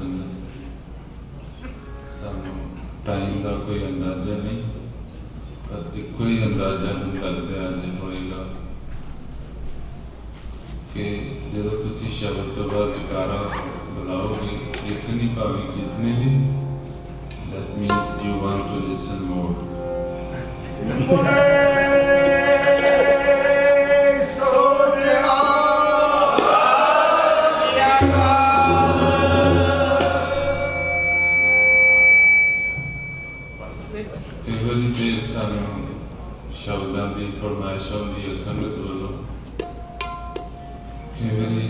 ਸੰਗਤ ਸਾਨੂੰ ਟਾਈਮ ਦਾ ਕੋਈ ਅੰਦਾਜ਼ਾ ਨਹੀਂ ਪਰ ਇੱਕੋ ਹੀ ਅੰਦਾਜ਼ਾ ਨੂੰ ਲੱਗਦਾ ਅੱਜ ਹੋਏਗਾ ਕਿ ਜਦੋਂ ਤੁਸੀਂ ਸ਼ਬਦ ਤੋਂ ਬਾਅਦ ਜਕਾਰਾ ਬੁਲਾਓਗੇ ਇਤਨੀ ਭਾਵੇਂ ਜਿਤਨੇ ਵੀ, that means you want to listen more. ਕਈ ਵਾਰੀ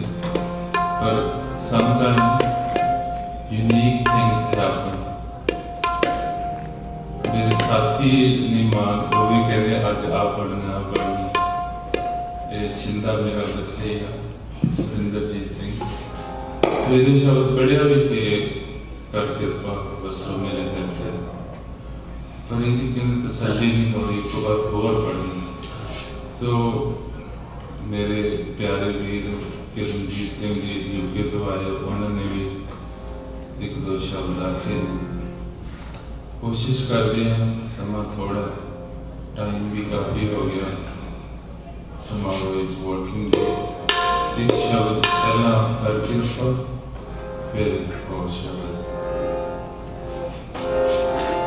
sometimes unique things happen. ਮੇਰੇ ਸਾਥੀ ਨਿਮਾਨ ਉਹ ਵੀ ਕਹਿੰਦੇ ਅੱਜ ਆ ਪੜਨਾ ਪੜਨਾ ਇਹ ਛਿੰਦਾ ਮੇਰਾ ਬੱਚਾ ਆ ਸੁਰਿੰਦਰਜੀਤ ਸਿੰਘ ਸਵੇਰੇ ਸ਼ਬਦ ਪੜਿਆ ਵੀ ਸੀ ਕਰ ਕਿਰਪਾ ਬਸੋ ਮੇਰੇ ਦਿਲ ਤੇ ਪਰ ਇਹਦੀ ਕਿੰਨੀ ਤਸੱਲੀ ਨਹੀਂ ਹੋਈ ਇੱਕ ਵਾਰ ਹੋਰ ਪੜ੍ਹਨੀ ਸੋ ਮੇਰੇ ਪਿਆਰੇ ਕਿਰਨਜੀਤ ਸਿੰਘ ਜੀ ਯੂਕੇ ਤੋਂ ਆਏ ਉਹਨਾਂ ਨੇ ਵੀ ਇੱਕ ਦੋ ਸ਼ਬਦ ਆਖੇ ਨੇ। ਕੋਸ਼ਿਸ਼ ਕਰਦੇ ਹਾਂ, ਸਮਾਂ ਥੋੜਾ ਟਾਈਮ ਵੀ ਕਾਫੀ ਹੋ ਗਿਆ। Tomorrow is working day ਇੱਕ ਸ਼ਬਦ ਪਹਿਲਾਂ ਕਰ ਕਿਰਪਾ ਫਿਰ ਹੋਰ ਸ਼ਬਦ।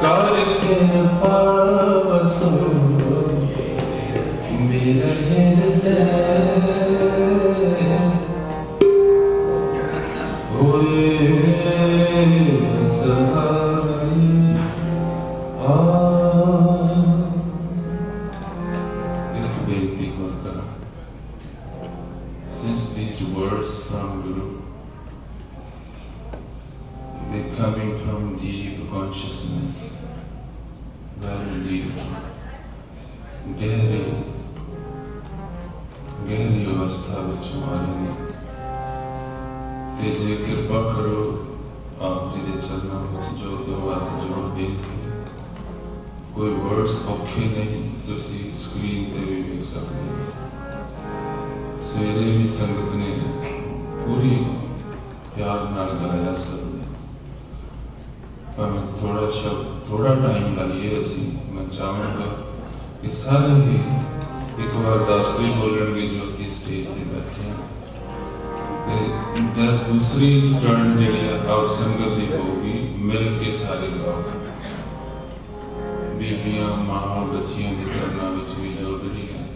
ਕਰ ਕਿਰਪਾ ਵਸੋ coming from deep consciousness, very deep ਗਹਿਰੀ ਗਹਿਰੀ ਅਵਸਥਾ ਵਿੱਚ ਮਾਰੇ ਨੇ ਤੇ ਜੇ ਕਿਰਪਾ ਕਰੋ ਆਪ ਜੀ ਦੇ ਚਰਨਾਂ ਵਿੱਚ ਜੋ ਦੋ ਹੱਥ ਜੋੜ ਬੇਨਤੀ ਕੋਈ ਵਰਡਸ ਔਖੇ ਨਹੀਂ ਤੁਸੀਂ ਸਕਰੀਨ ਤੇ ਵੀ ਵੇਖ ਸਕਦੇ ਹੋ ਸਵੇਰੇ ਵੀ ਸੰਗਤ ਨੇ ਪੂਰੀ ਪਿਆਰ ਨਾਲ ਗਾਇਆ ਸਭ ਭਾਵੇਂ ਥੋੜਾ ਸ਼ਬਦ ਥੋੜਾ ਟਾਈਮ ਲੱਗੇ ਅਸੀਂ, ਮੈਂ ਚਾਹਾਂਗਾ ਕਿ ਸਾਰੇ ਹੀ ਇੱਕ ਵਾਰ ਦੱਸਦੇ ਬੋਲਣਗੇ ਜੋ ਅਸੀਂ ਸਟੇਜ ਤੇ ਬੈਠੇ ਹਾਂ। ਤੇ ਦਸ, ਦੂਸਰੀ ਟਰਨ ਜਿਹੜੀ ਆ, ਆਪ ਸੰਗਤ ਦੀ ਹੋਊਗੀ, ਮਿਲ ਕੇ ਸਾਰੇ ਗਾਓ ਬੀਬੀਆਂ ਮਾਂ ਬੱਚੀਆਂ ਦੇ ਚਰਨਾਂ ਵਿੱਚ ਵੀ ਜ਼ਰੂਰੀ ਹੈ।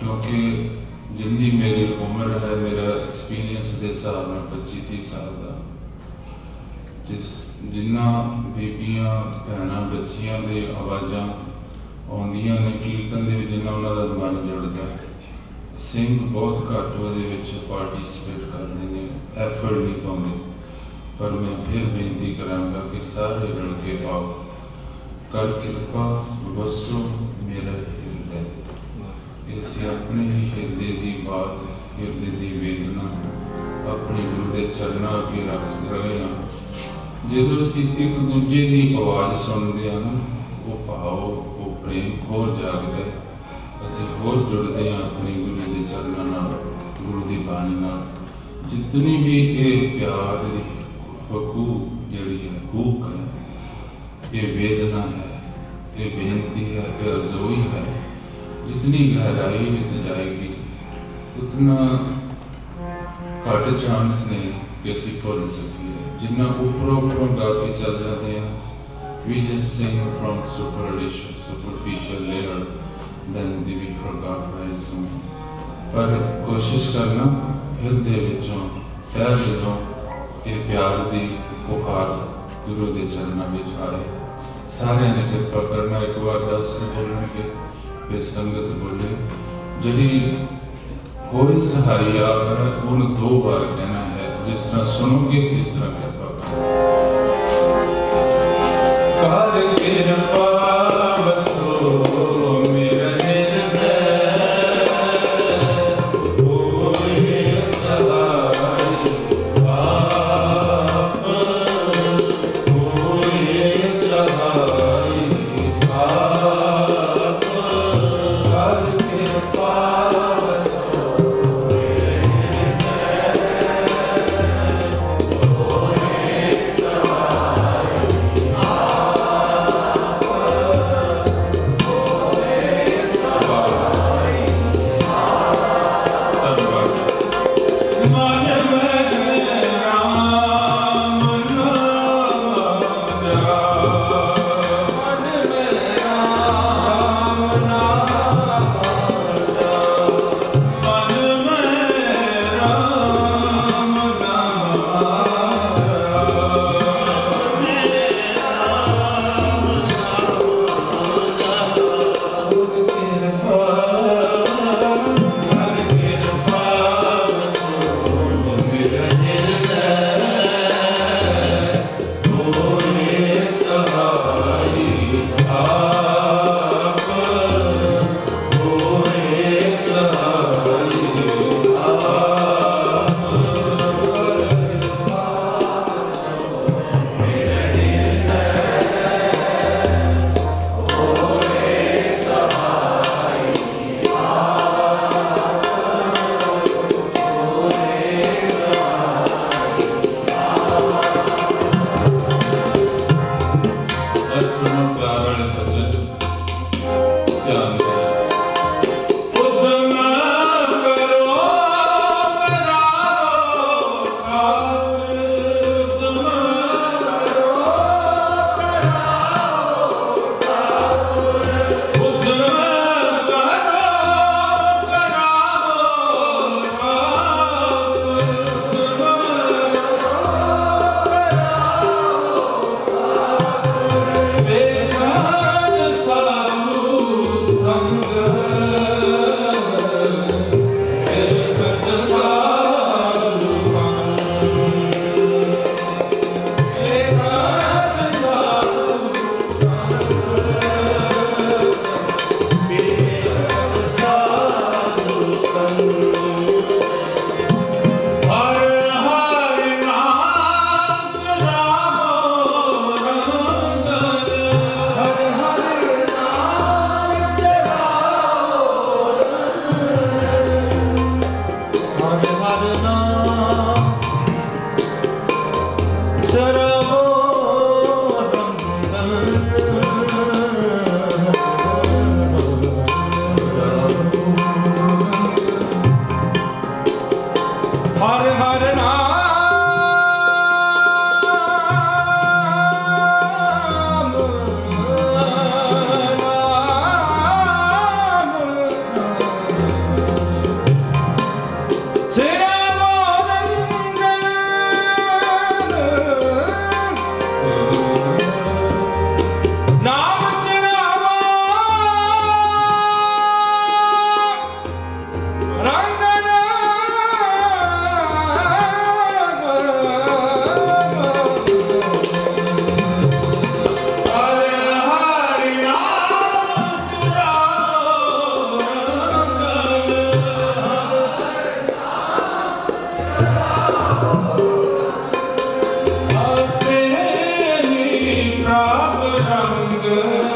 ਕਿਉਂਕਿ ਜਿੰਨੀ ਮੇਰੀ ਉਮਰ ਹੈ, ਮੇਰਾ ਐਕਸਪੀਰੀਅੰਸ ਦੇ ਹਿਸਾਬ ਨਾਲ 25 30 ਸਾਲ ਦਾ ਜਿਸ ਜਿੰਨਾ ਬੀਬੀਆਂ, ਭੈਣਾਂ, ਬੱਚੀਆਂ ਦੇ ਆਵਾਜ਼ਾਂ ਆਉਂਦੀਆਂ ਨੇ, ਕੀਰਤਨ ਦੇ ਵਿੱਚ ਜਿੰਨਾ ਉਹਨਾਂ ਦਾ ਮਨ ਜੁੜਦਾ ਹੈ। ਸਿੰਘ ਬਹੁਤ ਘੱਟ ਉਹਦੇ ਵਿੱਚ ਪਾਰਟਿਸਿਪੇਟ ਕਰਦੇ ਨੇ ਐਫਰਟ ਨਹੀਂ ਪਾਉਂਦੇ। ਪਰ ਮੈਂ ਫਿਰ ਬੇਨਤੀ ਕਰਾਂਗਾ ਕਿ ਸਾਰੇ ਰਲ ਕੇ ਆਓ। ਕਰ ਕਿਰਪਾ, ਵਸੋ, ਮੇਰਾ ਹਿਰਦੇ। ਇਹ ਅਸੀਂ ਆਪਣੇ ਹੀ ਹਿਰਦੇ ਦੀ ਬਾਤ, ਹਿਰਦੇ ਦੀ ਵੇਦਨਾ, ਆਪਣੇ ਗੁਰੂ ਦੇ ਚਰਨਾਂ ਅੱਗੇ ਰੱਖ ਰਹੇ ਹਾਂ। ਜਦੋਂ ਅਸੀਂ ਇੱਕ ਦੂਜੇ ਦੀ ਆਵਾਜ਼ ਸੁਣਦੇ ਹਾਂ ਨਾ ਉਹ ਭਾਵ, ਉਹ ਪ੍ਰੇਮ ਹੋਰ ਜਾਗਦਾ ਅਸੀਂ ਹੋਰ ਜੁੜਦੇ ਹਾਂ ਆਪਣੇ ਗੁਰੂ ਦੇ ਚਰਨਾਂ ਨਾਲ, ਗੁਰੂ ਦੀ ਬਾਣੀ ਨਾਲ। ਜਿਤਨੀ ਵੀ ਇਹ ਪਿਆਰ ਦੀ ਹਕੂ ਜਿਹੜੀ ਹੈ ਹੂਕ ਹੈ, ਇਹ ਵੇਦਨਾ ਹੈ, ਇਹ ਬੇਨਤੀ ਹੈ, ਇਹ ਅਰਜ਼ੋਈ ਹੈ, ਜਿਤਨੀ ਗਹਿਰਾਈ ਵਿੱਚ ਜਾਏਗੀ, ਉਤਨਾ ਘੱਟ ਚਾਂਸ ਨੇ ਕਿ ਅਸੀਂ ਭੁੱਲ ਸਕੀਏ। ਜਿੰਨਾ ਉਪਰੋਂ ਉੱਪਰੋਂ ਗਾ ਕੇ ਚੱਲ ਜਾਂਦੇ ਆ, we just sing from superficial superficial layer then we forgot very soon ਪਰ ਕੋਸ਼ਿਸ਼ ਕਰਨਾ ਹਿਰਦੇ ਵਿੱਚੋਂ ਤਹਿ ਦਿਲੋਂ ਇਹ ਪਿਆਰ ਦੀ ਪੁਕਾਰ ਗੁਰੂ ਦੇ ਚਰਨਾਂ ਵਿੱਚ ਆਏ। ਸਾਰਿਆਂ ਨੇ ਕਿਰਪਾ ਕਰਨਾ, ਇੱਕ ਵਾਰ ਦੱਸ ਕੇ ਬੋਲਣਗੇ ਫਿਰ ਸੰਗਤ ਬੋਲੇ। ਜਿਹੜੀ ਹੋਏ ਸਹਾਈ ਆਪ ਹੈ, ਉਹਨੂੰ ਦੋ ਵਾਰ ਕਹਿਣਾ ਜਿਸ ਤਰ੍ਹਾਂ ਸੁਣੋਗੇ ਇਸ ਤਰ੍ਹਾਂ ਕਿਰਪਾ ਕਰੋ ਕਰ ਕਿਰਪਾ I'm good.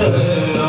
Yeah.